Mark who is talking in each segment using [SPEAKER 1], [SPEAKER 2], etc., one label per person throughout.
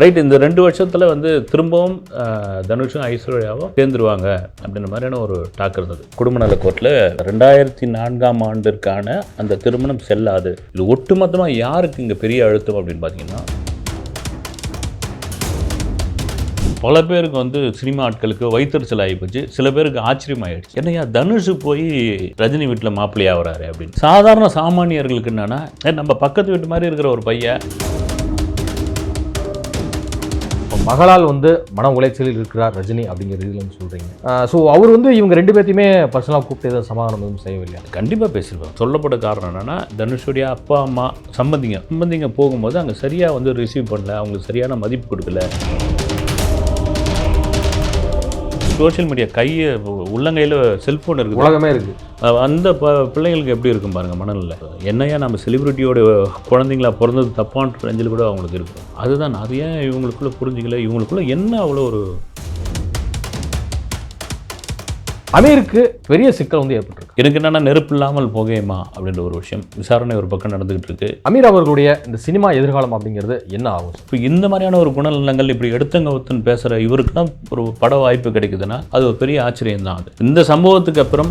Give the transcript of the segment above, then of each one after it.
[SPEAKER 1] Right இந்த ரெண்டு வருஷத்தில் வந்து திரும்பவும் தனுஷும் ஐஸ்வர்யாவும் சேர்ந்துருவாங்க அப்படின்ற மாதிரியான ஒரு டாக் இருந்தது. குடும்ப நல கோர்ட்டில் ரெண்டாயிரத்தி நான்காம் ஆண்டிற்கான அந்த திருமணம் செல்லாது. இது ஒட்டுமொத்தமாக யாருக்கு இங்கே பெரிய அழுத்தம் அப்படின்னு பார்த்தீங்கன்னா பல பேருக்கு வந்து சினிமா ஆட்களுக்கு வைத்தறிச்சல் ஆகி போச்சு சில பேருக்கு ஆச்சரியம் ஆயிடுச்சு என்னையா தனுஷ் போய் ரஜினி வீட்டில் மாப்பிள்ளையா வராரு அப்படின்னு. சாதாரண சாமானியர்களுக்கு என்னன்னா "ஏ, நம்ம பக்கத்து வீட்டு மாதிரி இருக்கிற ஒரு பையன்
[SPEAKER 2] மகளால் வந்து மன உளைச்சலில் இருக்கிறார் ரஜினி அப்படிங்கிற இதில் சொல்கிறீங்க ஸோ அவர் வந்து இவங்க ரெண்டு பேர்த்தையுமே பர்சனலாக கூப்பிட்டு எதுவும் சமாதானம் எதுவும் செய்யவில்லை
[SPEAKER 1] கண்டிப்பாக பேசியிருப்பாங்க சொல்லப்பட்ட காரணம் என்னென்னா தனுஷுடைய அப்பா அம்மா சம்பந்திங்க. சம்பந்திங்க போகும்போது அங்கே சரியாக வந்து ரிசீவ் பண்ணல. அவங்களுக்கு சரியான மதிப்பு கொடுக்கல. சோஷியல் மீடியா கையை உள்ளங்கையில் செல்ஃபோன் இருக்குது.
[SPEAKER 2] உலகமே இருக்குது.
[SPEAKER 1] அந்த ப பிள்ளைங்களுக்கு எப்படி இருக்கும் பாருங்க மனநிலை? என்னையா நம்ம செலிபிரிட்டியோட குழந்தைங்களா பிறந்தது தப்பான்ற ரஞ்சில் கூட அவங்களுக்கு இருக்கும். அதுதான் அது ஏன் இவங்களுக்குள்ள புரிஞ்சிக்கல? இவங்களுக்குள்ள என்ன அவ்வளோ ஒரு
[SPEAKER 2] அமீருக்கு பெரிய சிக்கல் வந்து ஏற்பட்டிருக்கு.
[SPEAKER 1] எனக்கு என்னன்னா நெருப்பு இல்லாமல் புகையுமா அப்படின்ற ஒரு விஷயம். விசாரணை ஒரு பக்கம் நடந்துகிட்டு இருக்கு
[SPEAKER 2] அமீர் அவர்களுடைய இந்த சினிமா எதிர்காலம் அப்படிங்கிறது என்ன ஆகும்?
[SPEAKER 1] இப்போ இந்த மாதிரியான ஒரு குணநலங்கள் இப்படி எடுத்தங்க ஒத்துன்னு பேசுகிற இவருக்கு தான் ஒரு பட வாய்ப்பு கிடைக்குதுன்னா அது ஒரு பெரிய ஆச்சரியம் தான் அது. இந்த சம்பவத்துக்கு அப்புறம்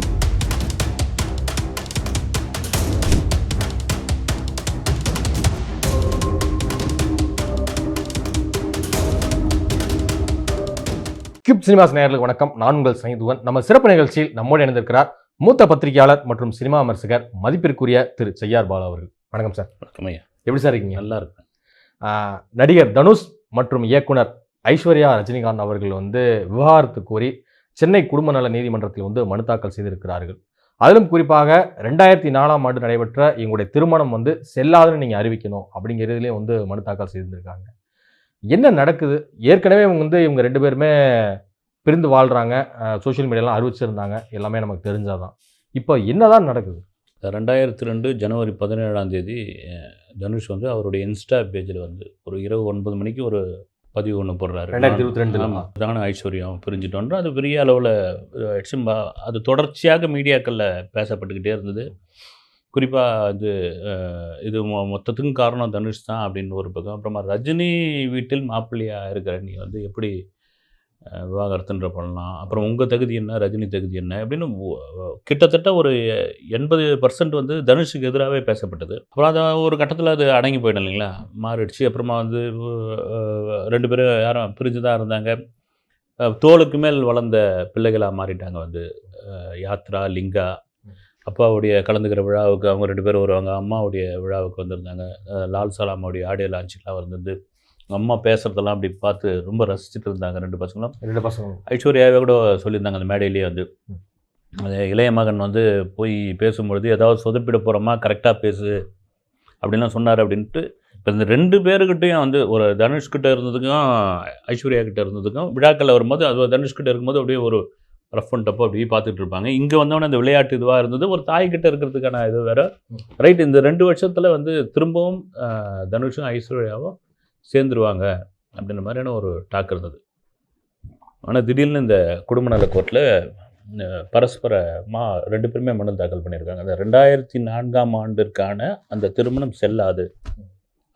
[SPEAKER 2] கியூப் சினிமாஸ் நேயர்களுக்கு வணக்கம். நான் உங்கள் சனிதுவன் நம்ம சிறப்பு நிகழ்ச்சியில் நம்மோடு இணைந்திருக்கிறார் மூத்த பத்திரிகையாளர் மற்றும் சினிமா விமர்சகர் மதிப்பிற்குரிய திரு செய்யார் பாலா அவர்கள். வணக்கம் சார்.
[SPEAKER 1] வணக்கமையா
[SPEAKER 2] எப்படி சார் இருக்கீங்க?
[SPEAKER 1] நல்லா இருக்கு
[SPEAKER 2] ஆஹ் நடிகர் தனுஷ் மற்றும் இயக்குனர் ஐஸ்வர்யா ரஜினிகாந்த் அவர்கள் வந்து விவாகரத்து கோரி சென்னை குடும்ப நல நீதிமன்றத்தில் வந்து மனு தாக்கல் செய்திருக்கிறார்கள். அதிலும் குறிப்பாக ரெண்டாயிரத்தி நாலாம் ஆண்டு நடைபெற்ற எங்களுடைய திருமணம் வந்து செல்லாதுன்னு நீங்கள் அறிவிக்கணும் அப்படிங்கிறதுலேயே வந்து மனு தாக்கல் செய்திருக்காங்க. என்ன நடக்குது? ஏற்கனவே இவங்க வந்து இவங்க ரெண்டு பேருமே பிரிந்து வாழ்கிறாங்க சோஷியல் மீடியாலாம் அறிவிச்சிருந்தாங்க. எல்லாமே நமக்கு தெரிஞ்சாதான். இப்போ என்னதான் நடக்குது?
[SPEAKER 1] ரெண்டாயிரத்தி ரெண்டு ஜனவரி பதினேழாம் தேதி தனுஷ் வந்து அவருடைய இன்ஸ்டா பேஜில் வந்து ஒரு இரவு ஒன்பது மணிக்கு ஒரு பதிவு ஒன்று போடுறாரு.
[SPEAKER 2] ரெண்டாயிரத்தி இருபத்தி.
[SPEAKER 1] ஆமாம் தான ஐஸ்வர்யம் பிரிஞ்சுட்டோன்ற அது பெரிய அளவில் ஆயிடுச்சு அது தொடர்ச்சியாக மீடியாக்களில் பேசப்பட்டுக்கிட்டே இருந்தது. குறிப்பாக அது இது மொ- மொத்தத்துக்கும் காரணம் தனுஷ் தான் அப்படின்னு ஒரு பக்கம். அப்புறமா ரஜினி வீட்டில் மாப்பிள்ளையாக இருக்கிற நீ வந்து எப்படி விவாகரத்துன்ற பண்ணலாம். அப்புறம் உங்கள் தகுதி என்ன? ரஜினி தகுதி என்ன? அப்படின்னு கிட்டத்தட்ட ஒரு எண்பது பர்சன்ட் வந்து தனுஷுக்கு எதிராகவே பேசப்பட்டது. அப்புறம் அது ஒரு கட்டத்தில் அது அடங்கி போயிடும் இல்லைங்களா? மாறிடுச்சு. அப்புறமா வந்து ரெண்டு பேரும் யாரும் பிரிஞ்சு தான் இருந்தாங்க தோளுக்கு மேல் வளர்ந்த பிள்ளைகளாக மாறிட்டாங்க வந்து. யாத்ரா லிங்கா அப்பாவுடைய கலந்துக்கிற விழாவுக்கு அவங்க ரெண்டு பேரும் வருவாங்க. அம்மாவுடைய விழாவுக்கு வந்திருந்தாங்க. லால் சலாமாவுடைய ஆடியோ லான்ச்சுக்கெலாம் வந்திருந்து அம்மா பேசுகிறதெல்லாம் அப்படி பார்த்து ரொம்ப ரசிச்சுட்டு இருந்தாங்க ரெண்டு பசங்களும்.
[SPEAKER 2] ரெண்டு பசங்க
[SPEAKER 1] ஐஸ்வர்யாவே கூட சொல்லியிருந்தாங்க அந்த மேடையிலேயே வந்து. அது இளைய மகன் வந்து போய் பேசும்பொழுது ஏதாவது சொதப்பிட போகிறோமா கரெக்டாக பேசு. அப்படின்லாம் சொன்னார் அப்படின்ட்டு இப்போ இந்த ரெண்டு பேருக்கிட்டையும் வந்து ஒரு தனுஷ்கிட்ட இருந்ததுக்கும் ஐஸ்வர்யா கிட்ட இருந்ததுக்கும் விழாக்களில் வரும்போது அது தனுஷ்கிட்ட இருக்கும்போது அப்படியே ஒரு ரஃப் அண்ட் டப்போ அப்படியே பார்த்துட்டு இருப்பாங்க. இங்கே வந்தோடனே அந்த விளையாட்டு இதுவாக இருந்தது. ஒரு தாய்கிட்ட இருக்கிறதுக்கான இது வேற. ரைட் இந்த ரெண்டு வருஷத்தில் வந்து திரும்பவும் தனுஷும் ஐஸ்வர்யாவும் சேர்ந்துருவாங்க அப்படின்ற மாதிரியான ஒரு டாக் இருந்தது. ஆனால் திடீர்னு இந்த குடும்ப நல கோர்ட்டில் பரஸ்பரமா ரெண்டு பேருமே மனு தாக்கல் பண்ணியிருக்காங்க. அந்த ரெண்டாயிரத்தி நான்காம் ஆண்டிற்கான அந்த திருமணம் செல்லாது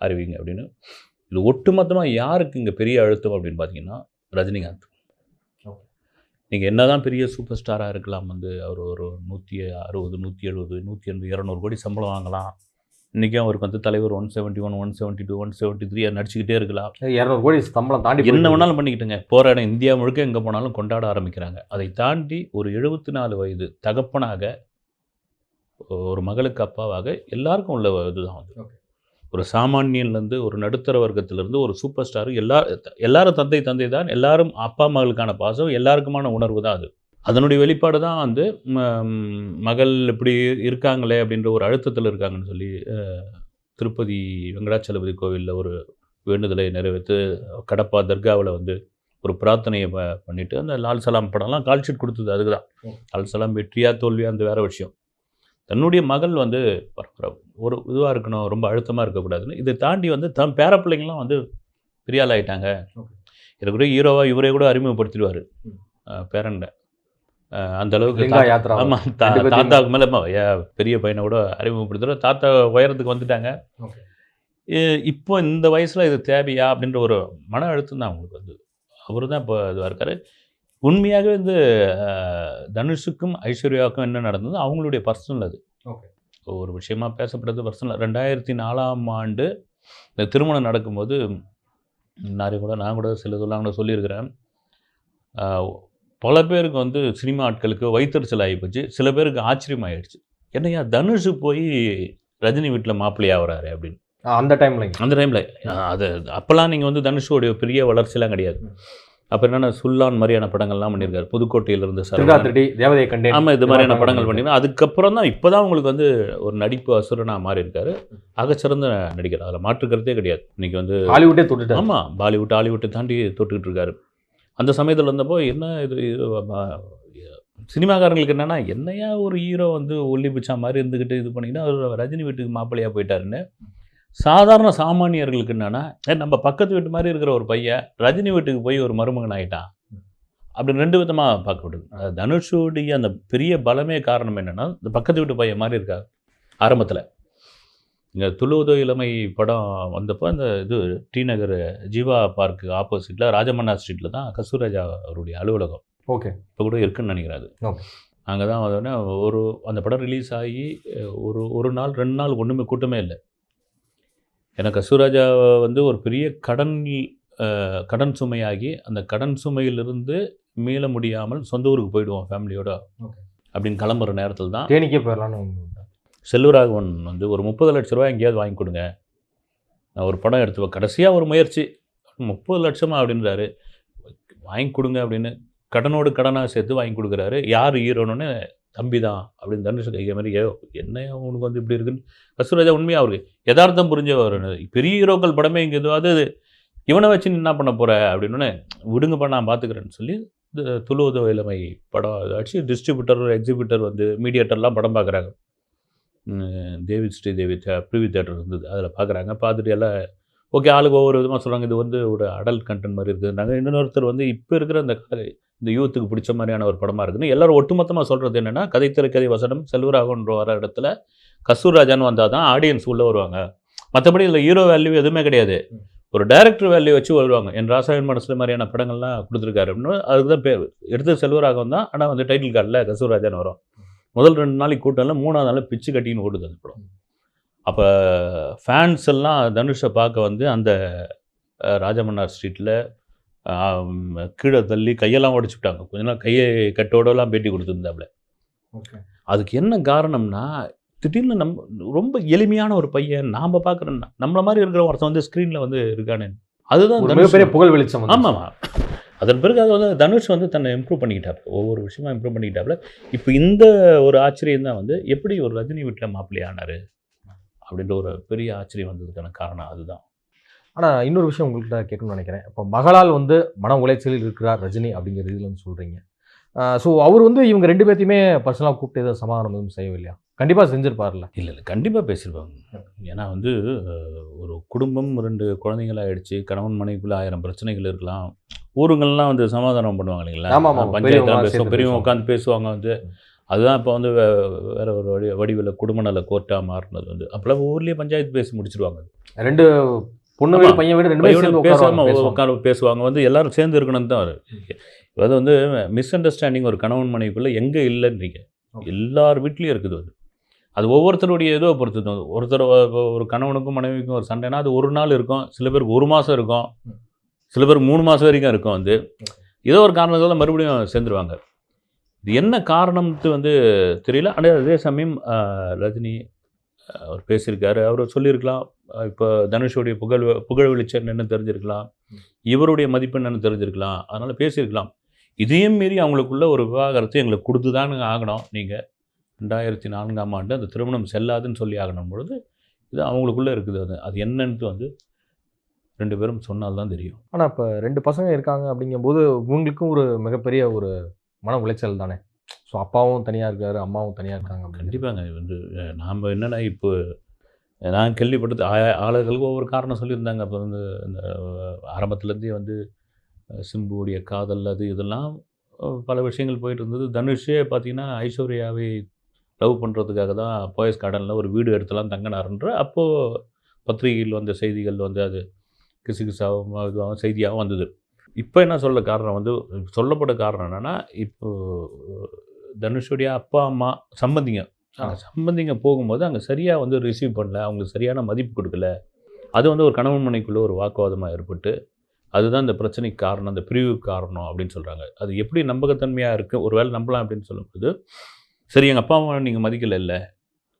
[SPEAKER 1] அறிவிங்க அப்படின்னு. இது ஒட்டுமொத்தமாக யாருக்கு இங்கே பெரிய அழுத்தம் அப்படின்னு பார்த்தீங்கன்னா ரஜினிகாந்த். நீங்கள் என்ன தான் பெரிய சூப்பர் ஸ்டாராக இருக்கலாம் வந்து அவர் ஒரு நூற்றி அறுபது நூற்றி எழுபது நூற்றி எண்பது இரநூறு கோடி சம்பளம் வாங்கலாம். இன்றைக்கும் அவருக்கு வந்து தலைவர் one seventy one one seventy two one seventy three நடிச்சுக்கிட்டே இருக்கலாம்.
[SPEAKER 2] இரநூறு கோடி சம்பளம் தாண்டி
[SPEAKER 1] என்ன வேணாலும் பண்ணிக்கிட்டுங்க. இடம் இந்தியா முழுக்க எங்கே போனாலும் கொண்டாட ஆரம்பிக்கிறாங்க. அதை தாண்டி ஒரு எழுபத்தி நாலு வயது தகப்பனாக ஒரு மகளுக்கு அப்பாவாக எல்லாருக்கும் உள்ள இதுதான் வந்து. ஒரு சாமானியன்லேருந்து ஒரு நடுத்தர வர்க்கத்திலேருந்து ஒரு சூப்பர் ஸ்டார் எல்லா எல்லாரும் தந்தை தந்தை தான் எல்லாரும் அப்பா மகளுக்கான பாசம் எல்லாருக்குமான உணர்வு தான் அது. அதனுடைய வெளிப்பாடு தான் வந்து மகள் இப்படி இருக்காங்களே அப்படின்ற ஒரு அழுத்தத்தில் இருக்காங்கன்னு சொல்லி திருப்பதி வெங்கடாச்சலபதி கோவிலில் ஒரு வேண்டுதலை நிறைவேற்று கடப்பா தர்காவில் வந்து ஒரு பிரார்த்தனையை ப பண்ணிட்டு அந்த லால் சலாம் படம்லாம் கால் ஷீட் கொடுத்தது அதுக்கு தான். லால் சலாம் வெற்றியா தோல்வியா அந்த வேற விஷயம் தன்னுடைய மகள் வந்து ஒரு இதுவாக இருக்கணும் ரொம்ப அழுத்தமாக இருக்கக்கூடாதுன்னு இதை தாண்டி வந்து தன் பேர பிள்ளைங்களாம் வந்து பெரிய ஆள் ஆயிட்டாங்க
[SPEAKER 2] Okay.
[SPEAKER 1] இதை கூட ஹீரோவாக இவரே கூட அறிமுகப்படுத்திடுவார். பேரண்ட அந்த அளவுக்கு
[SPEAKER 2] லிங்கா யாத்ரா
[SPEAKER 1] ஆமாம்
[SPEAKER 2] பேத்தையும்
[SPEAKER 1] தாத்தாவுக்கு மேலே பெரிய பையனை கூட அறிமுகப்படுத்துகிற தாத்தா உயரத்துக்கு வந்துட்டாங்க. இப்போ இந்த வயசில் இது தேவையா அப்படின்ற ஒரு மன அழுத்தம் தான் அவங்களுக்கு வந்து அவர் தான் இப்போ இதுவாக இருக்காரு. உண்மையாகவே வந்து தனுஷுக்கும் ஐஸ்வர்யாவுக்கும் என்ன நடந்தது? அவங்களுடைய பர்சனல் அது. ஒரு விஷயமா பேசப்பட்டது பர்சனல் ரெண்டாயிரத்தி நாலாம் ஆண்டு இந்த திருமணம் நடக்கும்போது நிறைய கூட நான் கூட சில இதெல்லாம் கூட சொல்லியிருக்கிறேன். பல பேருக்கு வந்து சினிமா ஆட்களுக்கு வைத்தறிச்சல் ஆகி போச்சு சில பேருக்கு ஆச்சரியம் ஆயிடுச்சு என்னையா தனுஷ் போய் ரஜினி வீட்டில் மாப்பிள்ளையா வராரு அப்படின்னு.
[SPEAKER 2] அந்த டைம்ல
[SPEAKER 1] அந்த டைமில் அது அப்போல்லாம் நீங்கள் வந்து தனுஷோடைய பெரிய வளர்ச்சிலாம் கிடையாது. அப்போ என்னென்ன சுல்லான் மாதிரியான படங்கள்லாம் பண்ணியிருக்காரு. புதுக்கோட்டையிலிருந்து
[SPEAKER 2] திருடா
[SPEAKER 1] சார்
[SPEAKER 2] திருடி தேவதையை கண்டேன்.
[SPEAKER 1] ஆமாம் இது மாதிரியான
[SPEAKER 2] படங்கள்
[SPEAKER 1] பண்ணியிருக்காரு. அதுக்கப்புறம் தான் இப்போ தான் உங்களுக்கு வந்து ஒரு நடிப்பு அசுரனாக மாறி இருக்காரு ஆகச்சிறந்த நடிகர். அதில் மாற்றுக்கிறதே கிடையாது. இன்னைக்கு வந்து
[SPEAKER 2] ஹாலிவுட்டே தொட்டுட்டாரு.
[SPEAKER 1] ஆமாம் பாலிவுட் ஹாலிவுட்டை தாண்டி தொட்டுக்கிட்டு இருக்காரு. அந்த சமயத்தில் வந்தப்போ என்ன இது சினிமாக்காரங்களுக்கு என்னன்னா என்னையா ஒரு ஹீரோ வந்து ஒல்லி பிச்சா மாதிரி இருந்துக்கிட்டு இது பண்ணிங்கன்னா அவர் ரஜினி வீட்டுக்கு மாப்பிள்ளையாக போயிட்டாருன்னு சாதாரண சாமானியர்களுக்கு என்னென்னா நம்ம பக்கத்து வீட்டு மாதிரி இருக்கிற ஒரு பையன் ரஜினி வீட்டுக்கு போய் ஒரு மருமகன் ஆகிட்டான் அப்படி ரெண்டு விதமாக பார்க்கப்படுது அது தனுஷுடைய அந்த பெரிய பலமே காரணம் என்னென்னா இந்த பக்கத்து வீட்டு பையன் மாதிரி இருக்கா ஆரம்பத்தில். இங்கே துளுவதோ இளமை படம் வந்தப்போ அந்த இது டி நகர் ஜீவா பார்க்கு ஆப்போசிட்டில் ராஜமன்னா ஸ்ட்ரீட்டில் தான் கஸ்தூராஜா அவருடைய அலுவலகம்.
[SPEAKER 2] ஓகே.
[SPEAKER 1] இப்போ கூட இருக்குன்னு நினைக்கிறேன் அது
[SPEAKER 2] Okay.
[SPEAKER 1] அங்கே தான் வந்தோடனே ஒரு அந்த படம் ரிலீஸ் ஆகி ஒரு ஒரு நாள் ரெண்டு நாள் ஒன்றுமே கூட்டமே இல்லை. ஏன்னா கஸ்தூராஜா வந்து ஒரு பெரிய கடன் கடன் சுமையாகி அந்த கடன் சுமையிலிருந்து மீள முடியாமல் சொந்த ஊருக்கு போயிடுவோம் ஃபேமிலியோட. அப்படின்னு கிளம்புற நேரத்தில் தான்
[SPEAKER 2] தேனிக்கே போயிடலான்னு
[SPEAKER 1] செல்வராகவன் வந்து ஒரு முப்பது லட்ச ரூபாய் எங்கேயாவது வாங்கி கொடுங்க. நான் ஒரு படம் எடுத்து கடைசியாக ஒரு முயற்சி. முப்பது லட்சமா அப்படின்றாரு. வாங்கி கொடுங்க அப்படின்னு கடனோடு கடனாக சேர்த்து வாங்கி கொடுக்குறாரு. யார் ஹீரோன்னு தம்பி தான் அப்படின்னு தனுஷ் கைய மாதிரி ஏ என்ன உனக்கு வந்து இப்படி இருக்குன்னு? கஸ்தூராஜா உண்மையாக அவருக்கு யதார்த்தம் புரிஞ்சவர். பெரிய ஹீரோக்கள் படமே இங்கே எதுவாவது இவனை வச்சு என்ன பண்ண போகிற அப்படின்னு விடுங்கப்பா நான் பார்த்துக்கிறேன்னு சொல்லி இந்த துளுவதோ இளமை படம் ஆச்சு டிஸ்ட்ரிபியூட்டர் எக்ஸிபியூட்டர் வந்து மீடியேட்டர்லாம் படம் பார்க்குறாங்க தேவி ஸ்ரீ தேவி ப்ரிவி தேட்டர் இருந்தது. அதில் பார்க்குறாங்க பார்த்துட்டு எல்லாம் ஓகே ஆளுக்கு ஒவ்வொரு விதமாக சொல்கிறாங்க இது வந்து ஒரு அடல்ட் கண்டென்ட் மாதிரி இருக்குது. நாங்கள் இன்னொருத்தர் வந்து இப்போ இருக்கிற இந்த கதை இந்த யூத்துக்கு பிடிச்ச மாதிரியான ஒரு படமாக இருக்குன்னு எல்லாரும் ஒட்டுமொத்தமாக சொல்கிறது என்னென்னா கதை திரைக்கதை வசனம் செல்வராகன்ற வர இடத்துல கஸ்தூர்ராஜான்னு வந்தால் தான் ஆடியன்ஸ் உள்ளே வருவாங்க. மற்றபடி இதில் ஹீரோ வேல்யூ எதுவுமே கிடையாது. ஒரு டைரக்டர் வேல்யூ வச்சு வருவாங்க. என் ராசாயன் மனசில் மாதிரியான படங்கள்லாம் கொடுத்துருக்காரு அப்படின்னு அதுக்கு தான் பேர். எடுத்து செல்வராகவன் தான். ஆனால் வந்து டைட்டில் கார்டில் கஸ்தூர்ராஜான்னு வரும். முதல் ரெண்டு நாளைக்கு கூட்டம் இல்லை மூணாவது நாள் பிச்சு கட்டின்னு ஓடுது அந்த படம். அப்போ ஃபேன்ஸ் எல்லாம் தனுஷை பார்க்க வந்து அந்த ராஜமன்னார் ஸ்ட்ரீட்டில் கீழே தள்ளி கையெல்லாம் உடைச்சு விட்டாங்க. கொஞ்ச நாள் கையை கட்டோடலாம் பேட்டி கொடுத்துருந்தாப்புல
[SPEAKER 2] ஓகே.
[SPEAKER 1] அதுக்கு என்ன காரணம்னா திடீர்னு நம் ரொம்ப எளிமையான ஒரு பையன் நாம் பார்க்குறோம் நம்மள மாதிரி இருக்கிற ஒருத்தன் வந்து ஸ்க்ரீனில் வந்து இருக்கானே அதுதான்
[SPEAKER 2] மிகப்பெரிய புகழ் வெளிச்சம்.
[SPEAKER 1] ஆமாம். அதன் பிறகு அது வந்து தனுஷ் வந்து தன்னை இம்ப்ரூவ் பண்ணிக்கிட்டாப்புல ஒவ்வொரு விஷயமா இம்ப்ரூவ் பண்ணிக்கிட்டாப்புல இப்போ இந்த ஒரு ஆச்சரியம் தான் வந்து எப்படி ஒரு ரஜினி வீட்டில் மாப்பிள்ளை ஆனார்? அப்படின்ற ஒரு பெரிய ஆச்சரியம் வந்ததுக்கான காரணம் அதுதான்.
[SPEAKER 2] ஆனால் இன்னொரு விஷயம் உங்கள்கிட்ட கேட்கணும்னு நினைக்கிறேன். இப்போ மகளால் வந்து மன உளைச்சலில் இருக்கிறார் ரஜினி அப்படிங்கிற இதில் வந்து ஸோ அவர் வந்து இவங்க ரெண்டு பேர்த்தையுமே பர்சனலாக கூப்பிட்டு எதுவும் சமாதானம் எதுவும் செய்யவில்லையா? கண்டிப்பா செஞ்சிருப்பார்ல
[SPEAKER 1] இல்லை இல்லை. கண்டிப்பாக பேசியிருப்பாங்க ஏன்னா வந்து ஒரு குடும்பம் ரெண்டு குழந்தைங்களாயிடுச்சு கணவன் மனைவிக்குள்ள ஆயிரம் பிரச்சனைகள் இருக்கலாம். ஊருங்கள்லாம் வந்து சமாதானம் பண்ணுவாங்க இல்லைங்களா. பஞ்சாயத்துலாம்
[SPEAKER 2] பெரியவங்க
[SPEAKER 1] பேசுவோம் பெரியவங்க
[SPEAKER 2] பேசுவாங்க.
[SPEAKER 1] உட்காந்து பேசுவாங்க வந்து. அதுதான் இப்போ வந்து வேற ஒரு வடி வடிவில் குடும்ப நல கோர்ட்டாக மாறினது வந்து. அப்போல்லாம் ஊர்லேயே பஞ்சாயத்து பேசி முடிச்சிருவாங்க.
[SPEAKER 2] ரெண்டு பொண்ணு வீடு. பையன் வீடு ரெண்டு பேரும்
[SPEAKER 1] பையனோட
[SPEAKER 2] சேர்ந்து
[SPEAKER 1] பேசாம
[SPEAKER 2] உட்காருவாங்க, பேசுவாங்க.
[SPEAKER 1] வந்து எல்லாரும் சேர்ந்து இருக்கணும்னு தான் அது வந்து மிஸ் அண்டர்ஸ்டாண்டிங் ஒரு கணவன் மனைவிக்குள்ள எங்கே இல்லைன்றீங்க. எல்லார் வீட்லேயும் இருக்குது அது. அது ஒவ்வொருத்தருடைய இதோ பொறுத்து. ஒருத்தர் ஒரு கணவனுக்கும் மனைவிக்கும் ஒரு சண்டைனா அது ஒரு நாள் இருக்கும். சில பேருக்கு ஒரு மாதம் இருக்கும். சில பேருக்கு மூணு மாதம் வரைக்கும் இருக்கும் வந்து. ஏதோ ஒரு காரணத்தால் மறுபடியும் சேர்ந்துருவாங்க. இது என்ன காரணம்ட்டு வந்து தெரியல. ஆனால் அதே சமயம் ரஜினி அவர் பேசியிருக்காரு. அவர் சொல்லியிருக்கலாம். இப்போ தனுஷோடைய புகழ் புகழ் வெளிச்சம் என்னன்னு தெரிஞ்சிருக்கலாம். இவருடைய மதிப்பு என்னன்னு தெரிஞ்சிருக்கலாம். அதனால் பேசியிருக்கலாம். இதையும் மீறி அவங்களுக்குள்ள ஒரு விவாகரத்தை எங்களுக்கு கொடுத்து தான் ஆகணும். நீங்கள் ரெண்டாயிரத்தி நான்காம் ஆண்டு அந்த திருமணம் செல்லாதுன்னு சொல்லி ஆகணும் பொழுது இது அவங்களுக்குள்ளே இருக்குது அது. அது என்னன்ட்டு வந்து ரெண்டு பேரும் சொன்னால்தான் தெரியும்.
[SPEAKER 2] ஆனா இப்ப ரெண்டு பசங்க இருக்காங்க அப்படிங்கும்போது உங்களுக்கும் ஒரு மிகப்பெரிய ஒரு மன உளைச்சல் தானே? ஸோ அப்பாவும் தனியா இருக்காரு அம்மாவும் தனியா இருக்காங்க.
[SPEAKER 1] கண்டிப்பாங்க. இது வந்து நாம் என்னென்னா இப்போ நான் கேள்விப்பட்டது ஆ- ஆளுகளுக்கு ஒவ்வொரு காரணம் சொல்லியிருந்தாங்க. அப்போ வந்து இந்த ஆரம்பத்துலேருந்தே வந்து அஹ், சிம்புவுடைய காதல் அது இதெல்லாம் பல விஷயங்கள் போயிட்டு இருந்தது. தனுஷே பார்த்தீங்கன்னா ஐஸ்வர்யாவை லவ் பண்ணுறதுக்காக தான் போயஸ் கார்டனில் ஒரு வீடு எடுத்துலாம் தங்கினாருன்ற அப்போது பத்திரிகையில் வந்த செய்திகள் வந்து அது கிசுகிசாவும் இதுவாகவும் செய்தியாகவும் வந்தது. இப்போ என்ன சொல்ல காரணம் வந்து சொல்லப்பட்ட காரணம் என்னென்னா இப்போ தனுஷுடைய அப்பா அம்மா சம்பந்திங்க. சம்பந்திங்க போகும்போது அங்கே சரியாக வந்து ரிசீவ் பண்ணல அவங்களுக்கு சரியான மதிப்பு கொடுக்கல. அது வந்து ஒரு கணவன் மனைக்குள்ளே ஒரு வாக்குவாதமாக ஏற்பட்டு அதுதான் இந்த பிரச்சனைக்கு காரணம் அந்த பிரிவுக்கு காரணம் அப்படின்னு சொல்கிறாங்க அது எப்படி நம்பகத்தன்மையாக இருக்குது ஒரு வேளை நம்பலாம் அப்படின்னு சொல்லும்போது சரி எங்கள் அப்பா அம்மா நீங்கள் மதிக்கல இல்லை.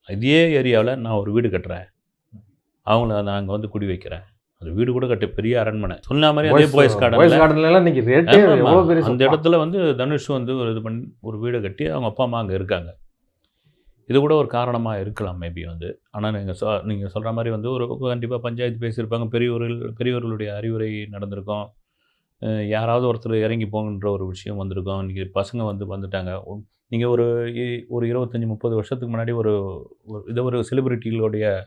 [SPEAKER 1] இதே ஏரியாவில் நான் ஒரு வீடு கட்டுறேன். அவங்கள நான் அங்கே வந்து குடி வைக்கிறேன். அது வீடு கூட கட்ட பெரிய அரண்மனை. சொன்ன மாதிரி அதே போயஸ் கார்டன் அந்த இடத்துல வந்து தனுஷ் வந்து ஒரு இது பண்ணி ஒரு வீடை கட்டி அவங்க அப்பா அம்மா அங்கே இருக்காங்க. இது கூட ஒரு காரணமாக இருக்கலாம் மேபி வந்து. ஆனால் நீங்கள் சொ நீங்கள் சொல்கிற மாதிரி வந்து ஒரு கண்டிப்பாக பஞ்சாயத்து பேசியிருப்பாங்க. பெரியவர்கள் பெரியவர்களுடைய அறிவுரை நடந்திருக்கும். யாராவது ஒருத்தர் இறங்கி போங்கன்ற ஒரு விஷயம் வந்திருக்கும். இன்றைக்கி பசங்க வந்து வந்துட்டாங்க. நீங்கள் ஒரு இ- ஒரு இருபத்தஞ்சி முப்பது வருஷத்துக்கு முன்னாடி ஒரு ஒரு இதை ஒரு செலிபிரிட்டிகளுடைய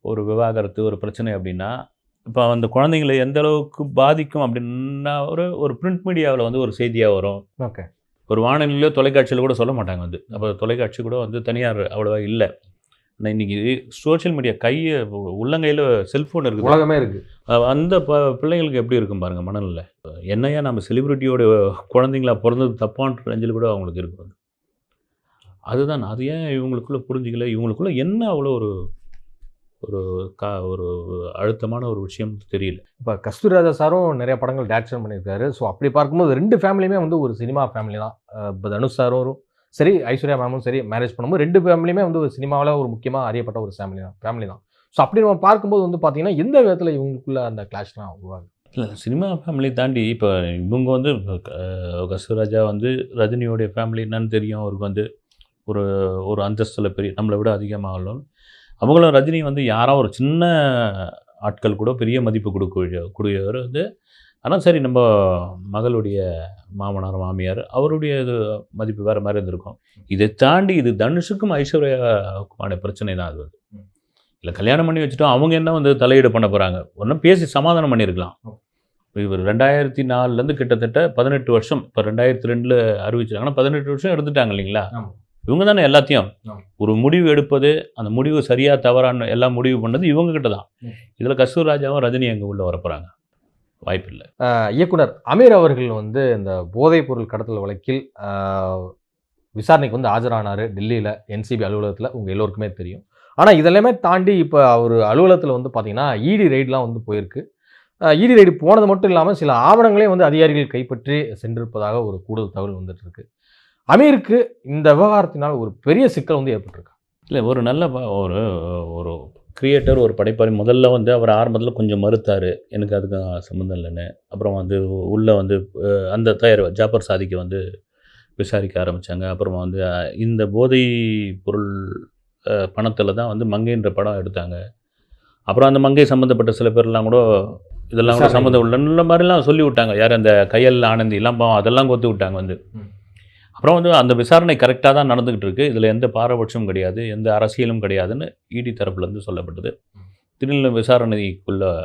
[SPEAKER 1] ஒரு விவாகரத்து ஒரு பிரச்சனை அப்படின்னா இப்போ அந்த குழந்தைங்களை எந்த அளவுக்கு பாதிக்கும் அப்படின்னா ஒரு ஒரு பிரிண்ட் மீடியாவில் வந்து ஒரு செய்தியாக வரும்.
[SPEAKER 2] ஓகே.
[SPEAKER 1] ஒரு வானொலியிலோ தொலைக்காட்சியில் கூட சொல்ல மாட்டாங்க வந்து. அப்போ தொலைக்காட்சி கூட வந்து தனியார் அவ்வளோவா இல்லை. ஆனால் இன்றைக்கி சோஷியல் மீடியா கையை உள்ளங்கையில் செல்ஃபோன் இருக்குது.
[SPEAKER 2] உலகமே இருக்கு.
[SPEAKER 1] அஹ் அந்த ப பிள்ளைங்களுக்கு எப்படி இருக்கும் பாருங்கள் மனநிலை? என்னையா நம்ம செலிபிரிட்டியோட குழந்தைங்களா பிறந்தது தப்பான்ற ரேஞ்சில் கூட அவங்களுக்கு இருக்கும். அது. அதுதான் அது ஏன் இவங்களுக்குள்ள புரிஞ்சிக்கல? இவங்களுக்குள்ள என்ன அவ்வளோ ஒரு ஒரு கா ஒரு அழுத்தமான ஒரு விஷயம் தெரியல.
[SPEAKER 2] இப்போ கஸ்தூரிராஜா சாரும் நிறைய படங்கள் டேரக்ஷன் பண்ணியிருக்காரு. ஸோ அப்படி பார்க்கும்போது ரெண்டு ஃபேமிலியுமே வந்து ஒரு சினிமா ஃபேமிலி தான். இப்போ தனுஷ் சாரும் சரி ஐஸ்வர்யா மேமும் சரி மேரேஜ் பண்ணும்போது ரெண்டு ஃபேமிலியுமே வந்து ஒரு சினிமாவில் ஒரு முக்கியமாக அறியப்பட்ட ஒரு ஃபேமிலி தான் ஃபேமிலி தான். ஸோ அப்படி நம்ம பார்க்கும்போது வந்து பார்த்தீங்கன்னா எந்த விதத்தில் இவங்களுக்குள்ள அந்த கிளாஷ்லாம் உருவாகுது?
[SPEAKER 1] இல்லை சினிமா ஃபேமிலி தாண்டி இப்போ இவங்க வந்து கஸ்தூராஜா வந்து ரஜினியோடைய ஃபேமிலி என்னன்னு தெரியும். அவருக்கு வந்து ஒரு ஒரு அந்தஸ்தில் பெரிய நம்மளை விட அதிகமாகலும் அவங்களும் ரஜினி வந்து யாரோ ஒரு சின்ன ஆட்கள் கூட பெரிய மதிப்பு கொடுக்க கூடியவர் வந்து. ஆனால் சரி நம்ம மகளுடைய மாமனார் மாமியார் அவருடைய இது மதிப்பு வேறு மாதிரி இருந்திருக்கும். இதை தாண்டி இது தனுஷுக்கும் ஐஸ்வர்யாவுக்குமான பிரச்சனை தான் அது. இல்லை கல்யாணம் பண்ணி வச்சுட்டோம் அவங்க என்ன வந்து தலையீடு பண்ண போகிறாங்க ஒன்றும் பேசி சமாதானம் பண்ணியிருக்கலாம் இவர் ரெண்டாயிரத்தி நாலுலேருந்து கிட்டத்தட்ட பதினெட்டு வருஷம் இப்போ ரெண்டாயிரத்தி ரெண்டில் அறிவிச்சிருக்காங்கன்னா பதினெட்டு வருஷம் எடுத்துட்டாங்க இல்லைங்களா? இவங்க தானே எல்லாத்தையும். ஒரு முடிவு எடுப்பது அந்த முடிவு சரியா தவறான எல்லாம் முடிவு பண்ணது இவங்க கிட்ட தான். இதில் கஸ்தூர்ராஜாவும் ரஜினி அங்கே உள்ள வரப்போகிறாங்க வாய்ப்பில்லை.
[SPEAKER 2] இயக்குனர் அமீர் அவர்கள் வந்து இந்த போதைப் பொருள் கடத்தல் வழக்கில் விசாரணைக்கு வந்து ஆஜரானார் டெல்லியில் என்சிபி அலுவலகத்தில் உங்கள் எல்லோருக்குமே தெரியும். ஆனால் இதெல்லாமே தாண்டி இப்போ அவர் அலுவலகத்தில் வந்து பார்த்தீங்கன்னா இடி ரைட்லாம் வந்து போயிருக்கு. இடி ரைடு போனது மட்டும் இல்லாமல் சில ஆவணங்களையும் வந்து அதிகாரிகள் கைப்பற்றி சென்றிருப்பதாக ஒரு கூடுதல் தகவல் வந்துட்டு இருக்கு. அமீருக்கு இந்த விவகாரத்தினால் ஒரு பெரிய சிக்கல் வந்து ஏற்பட்டிருக்கு.
[SPEAKER 1] இல்லை ஒரு நல்ல ப- ஒரு ஒரு கிரியேட்டர் ஒரு படைப்பாளி முதல்ல வந்து அவர் ஆரம்பத்தில் கொஞ்சம் மறுத்தார். எனக்கு அதுக்கு சம்மந்தம் இல்லைன்னு. அப்புறம் வந்து உள்ளே வந்து அந்த தயார் ஜாபர் சாதிக்கு வந்து விசாரிக்க ஆரம்பித்தாங்க அப்புறமா வந்து இந்த போதை பொருள் பணத்தில் தான் வந்து மங்கைன்ற படம் எடுத்தாங்க. அப்புறம் அந்த மங்கை சம்மந்தப்பட்ட சில பேர்லாம் கூட இதெல்லாம் கூட. சம்மந்தம் உள்ள மாதிரிலாம் சொல்லி விட்டாங்க யார் அந்த கையல் ஆனந்தி எல்லாம் பாவம் அதெல்லாம் கொத்து விட்டாங்க வந்து. அப்புறம் வந்து அந்த விசாரணை கரெக்டாக தான் நடந்துக்கிட்டு இருக்கு. இதில் எந்த பாரபட்சமும் கிடையாது எந்த அரசியலும் கிடையாதுன்னு இடி தரப்புலேருந்து சொல்லப்பட்டது. திடீர்னு விசாரணைக்குள்ள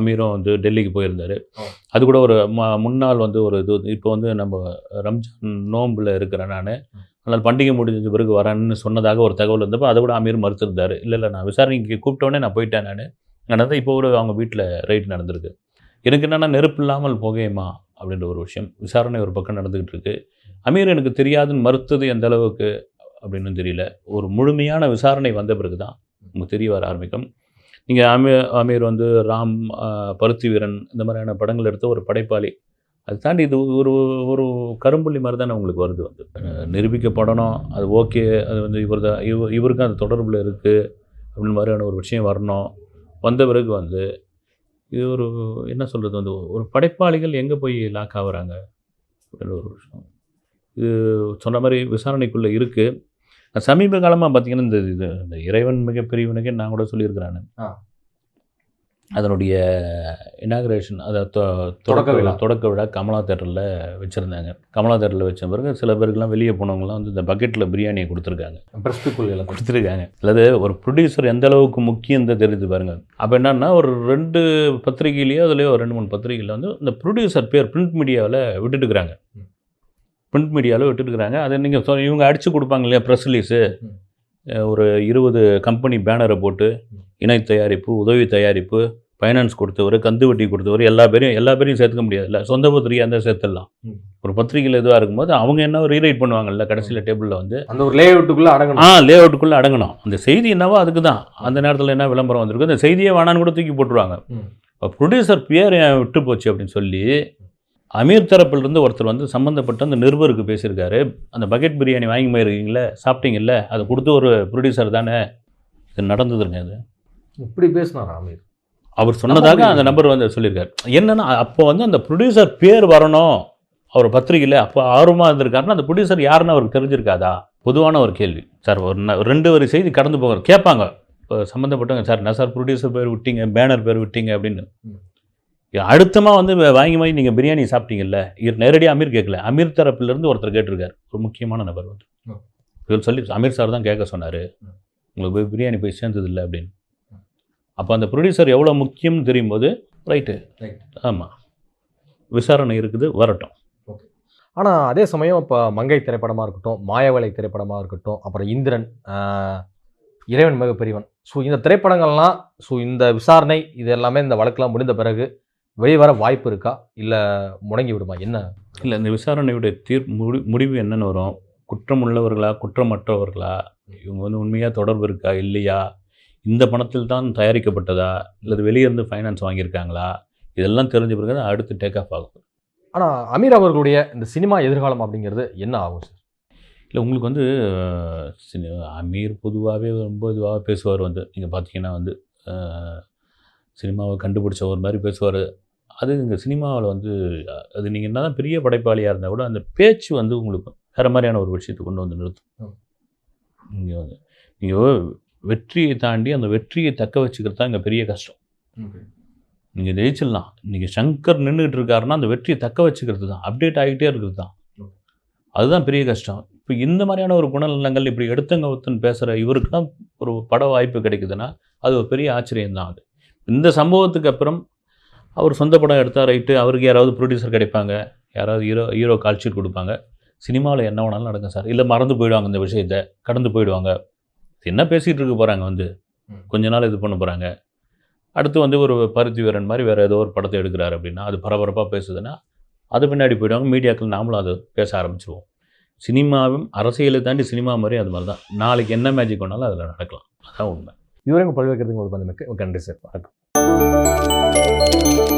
[SPEAKER 1] அமீரும் வந்து டெல்லிக்கு போயிருந்தார். அது கூட ஒரு ம- முன்னாள் வந்து ஒரு இது இப்போ வந்து நம்ம ரம்ஜான் நோம்பில் இருக்கிறேன் நான். அதனால் பண்டிகை முடிஞ்ச பிறகு வரேன்னு சொன்னதாக ஒரு தகவல் இருந்தப்போ அதை கூட அமீர் மறுத்திருந்தார். இல்லை இல்லை நான் விசாரணைக்கு கூப்பிட்டோன்னே நான் போயிட்டேன் நான். நடந்தது இப்போ கூட அவங்க வீட்டில் ரைட் நடந்திருக்கு. எனக்கு என்னென்னா நெருப்பு இல்லாமல் புகையுமா அப்படின்ற ஒரு விஷயம். விசாரணை ஒரு பக்கம் நடந்துக்கிட்டு இருக்கு. அமீர் எனக்கு தெரியாதுன்னு மறுத்தது எந்த அளவுக்கு அப்படின்னு தெரியல. ஒரு முழுமையான விசாரணை வந்த பிறகு தான் உங்களுக்கு தெரிய வர ஆரம்பிக்கும். நீங்கள் அமீர் அமீர் வந்து ராம் பருத்தி வீரன் இந்த மாதிரியான படங்கள் எடுத்த ஒரு படைப்பாளி. அது தாண்டி இது ஒரு ஒரு கரும்புள்ளி மாதிரி தானே உங்களுக்கு வருது வந்து. நிரூபிக்கப்படணும். அது ஓகே. அது வந்து இவர் தான் இவ இவருக்கும் அது தொடர்பில் இருக்குது அப்படின்னு மாதிரியான ஒரு விஷயம் வரணும். வந்த பிறகு வந்து இது ஒரு என்ன சொல்கிறது வந்து ஒரு படைப்பாளிகள் எங்கே போய் லாக் ஆகுறாங்க? அப்படின்னு ஒரு விஷயம். இது சொன்ன மாதிரி விசாரணைக்குள்ளே இருக்குது சமீப காலமாக பார்த்தீங்கன்னா இந்த இது இந்த இறைவன் மிகப்பெரியவனுக்கே நான் கூட சொல்லியிருக்கிறேன். அதனுடைய இனாகரேஷன் அதை தொ-
[SPEAKER 2] தொடக்க விழா.
[SPEAKER 1] தொடக்க விழா கமலா தேட்டரில் வச்சுருந்தாங்க. கமலா தேட்டரில் வச்ச பிறகு சில பேருக்குலாம் வெளியே போனவங்கலாம் வந்து இந்த பக்கெட்டில் பிரியாணியை கொடுத்துருக்காங்க.
[SPEAKER 2] பிரஸ்துக்குள் எல்லாம்
[SPEAKER 1] கொடுத்துருக்காங்க. அல்லது ஒரு ப்ரொடியூசர் எந்த அளவுக்கு முக்கியம் தான் தெரியுது பாருங்க. அப்போ என்னன்னா ஒரு ரெண்டு பத்திரிகையிலையோ அதுலேயோ ஒரு ரெண்டு மூணு பத்திரிகையில் வந்து இந்த ப்ரொடியூசர் பேர் பிரிண்ட் மீடியாவில் விட்டுட்டுருக்காங்க
[SPEAKER 2] ம்.
[SPEAKER 1] பிரிண்ட் மீடியாவில் விட்டுட்டுருக்காங்க அதை நீங்கள் இவங்க அடித்து கொடுப்பாங்க இல்லையா ப்ரெஸ் ரிலீஸு ஒரு இருபது கம்பெனி பேனரை போட்டு இணை தயாரிப்பு உதவி தயாரிப்பு ஃபைனான்ஸ் கொடுத்தவர் கந்து வட்டி கொடுத்தவர் எல்லா பேரையும் எல்லா பேரையும் சேர்த்துக்க முடியாதுல்ல சொந்த பத்திரிகை அந்த சேர்த்துடலாம். ஒரு பத்திரிகையில் இதுவாக இருக்கும்போது அவங்க என்ன ரீரைட் பண்ணுவாங்கல்ல கடைசியில் டேபிளில் வந்து.
[SPEAKER 2] அந்த ஒரு லே அவுட்டுக்குள்ள அடங்கணும்.
[SPEAKER 1] ஆ லே அவுட்டுக்குள்ளே அடங்கணும். அந்த செய்தி என்னவோ அதுக்கு தான் அந்த நேரத்தில் என்ன விளம்பரம் வந்திருக்கு அந்த செய்தியே வேணான்னு கூட தூக்கி போட்டுருவாங்க. இப்போ ப்ரொடியூசர் பேர் விட்டு போச்சு அப்படின்னு சொல்லி அமீர் தரப்பிலிருந்து ஒருத்தர் வந்து சம்மந்தப்பட்ட அந்த நிருபருக்கு பேசியிருக்காரு. அந்த பக்கெட் பிரியாணி வாங்கி போயிருக்கீங்களே சாப்பிட்டீங்கல்ல அதை கொடுத்து ஒரு ப்ரொடியூசர் தானே? இது நடந்ததுங்க அது.
[SPEAKER 2] இப்படி பேசினாரா அமீர்?
[SPEAKER 1] அவர் சொன்னதாக அந்த நபர் வந்து சொல்லியிருக்காரு. என்னன்னா அப்போ வந்து அந்த ப்ரொடியூசர் பேர் வரணும். அவர் பத்திரிகையில் அப்போ ஆர்வமாக இருந்திருக்காருன்னா அந்த ப்ரொடியூசர் யாருன்னு அவருக்கு தெரிஞ்சிருக்காதா? பொதுவான ஒரு கேள்வி. சார் ஒரு ரெண்டு வரி செய்தி கடந்து போகிற கேட்பாங்க. இப்போ சம்மந்தப்பட்டவங்க சார் என்ன சார் ப்ரொடியூசர் பேர் விட்டீங்க? பேனர் பேர் விட்டீங்க? அப்படின்னு. அழுத்தமாக வந்து வாங்கி வாங்கி நீங்கள் பிரியாணி சாப்பிட்டீங்கல்ல நேரடியாக அமீர் கேட்கல அமீர் தரப்பிலிருந்து ஒருத்தர் கேட்டிருக்காரு. ஒரு முக்கியமான நபர் வந்து. இவர் சொல்லி அமீர் சார் தான் கேட்க சொன்னார். உங்களுக்கு போய் பிரியாணி போய் சேர்ந்தது இல்லை அப்படின்னு அப்போ அந்த ப்ரொடியூசர் எவ்வளோ முக்கியம்னு தெரியும் போது ரைட்டு. ஆமாம் விசாரணை இருக்குது வரட்டும்.
[SPEAKER 2] ஆனா அதே சமயம் இப்போ மங்கை திரைப்படமா இருக்கட்டும் மாயவலை திரைப்படமா இருக்கட்டும் அப்புறம் இந்திரன் இறைவன் மிக பெரியவன் ஸோ இந்த திரைப்படங்கள்லாம் ஸோ இந்த விசாரணை இது எல்லாமே இந்த வழக்கெல்லாம் முடிந்த பிறகு வெளிவர வாய்ப்பு இருக்கா? இல்லை முடங்கி விடுமா? என்ன?
[SPEAKER 1] இல்லை இந்த விசாரணையுடைய தீர் முடி முடிவு என்னன்னு வரும். குற்றம் உள்ளவர்களா குற்றமற்றவர்களா? இவங்க வந்து உண்மையாக தொடர்பு இருக்கா? இல்லையா? இந்த பணத்தில் தான் தயாரிக்கப்பட்டதா? இல்லை வெளியிருந்து ஃபைனான்ஸ் வாங்கியிருக்காங்களா? இதெல்லாம் தெரிஞ்ச பிறகு தான் அடுத்து டேக் ஆஃப் ஆகும்.
[SPEAKER 2] ஆனா அமீர் அவர்களுடைய இந்த சினிமா எதிர்காலம் அப்படிங்கிறது என்ன ஆகும் சார்
[SPEAKER 1] இல்லை உங்களுக்கு வந்து அஹ், சினி- அமீர் பொதுவாகவே ரொம்ப இதுவாக பேசுவார் வந்து. நீங்கள் பார்த்தீங்கன்னா வந்து சினிமாவை கண்டுபிடிச்ச ஒரு மாதிரி பேசுவார். அது இங்கே சினிமாவில் வந்து அது நீங்கள் என்ன தான் பெரிய படைப்பாளியாக இருந்தால் கூட அந்த பேச்சு வந்து உங்களுக்கு வேறு மாதிரியான ஒரு விஷயத்தை கொண்டு வந்து நிறுத்தும். நீங்கள் வந்து நீங்கள் வெற்றியை தாண்டி அந்த வெற்றியை தக்க வச்சுக்கிறது தான் இங்கே பெரிய கஷ்டம். நீங்கள் ஜெயிச்சிடலாம். நீங்கள் சங்கர் நின்றுட்டு இருக்காருன்னா அந்த வெற்றியை தக்க வச்சுக்கிறது தான். அப்டேட் ஆகிட்டே இருக்கிறது தான். அதுதான் பெரிய கஷ்டம். இப்போ இந்த மாதிரியான ஒரு குணநலங்கள் இப்படி எடுத்தங்க ஒருத்தன் பேசுகிற இவருக்கு தான் ஒரு பட வாய்ப்பு கிடைக்குதுன்னா அது ஒரு பெரிய ஆச்சரியம் தான் அது. இந்த சம்பவத்துக்கு அப்புறம் அவர் சொந்த படம் எடுத்தால் ரைட்டு அவருக்கு யாராவது ப்ரொடியூசர் கிடைப்பாங்க. யாராவது ஹீரோ ஹீரோ கால்ஷீட் கொடுப்பாங்க. சினிமாவில் என்ன வேணாலும் நடக்கும் சார். இல்லை மறந்து போயிடுவாங்க இந்த விஷயத்தை. கடந்து போயிடுவாங்க. என்ன பேசிகிட்டு இருக்க போகிறாங்க வந்து. கொஞ்ச நாள் இது பண்ண போகிறாங்க அடுத்து வந்து ஒரு பருத்தி வீரன் மாதிரி வேறு ஏதோ ஒரு படத்தை எடுக்கிறாரு அப்படின்னா அது பரபரப்பாக பேசுதுன்னா அது பின்னாடி போயிடுவாங்க. மீடியாக்கள் நாமளும் அதை பேச ஆரம்பிச்சிருவோம். சினிமாவும் அரசியலை தாண்டி சினிமா மாதிரி அது மாதிரி தான் நாளைக்கு என்ன மேஜிக் வேணாலும் அதில் நடக்கலாம். அதான் உண்மை.
[SPEAKER 2] இதுவரை உங்கள் பல்வேறு ஒரு மிக்க நன்றி சார். வணக்கம். Música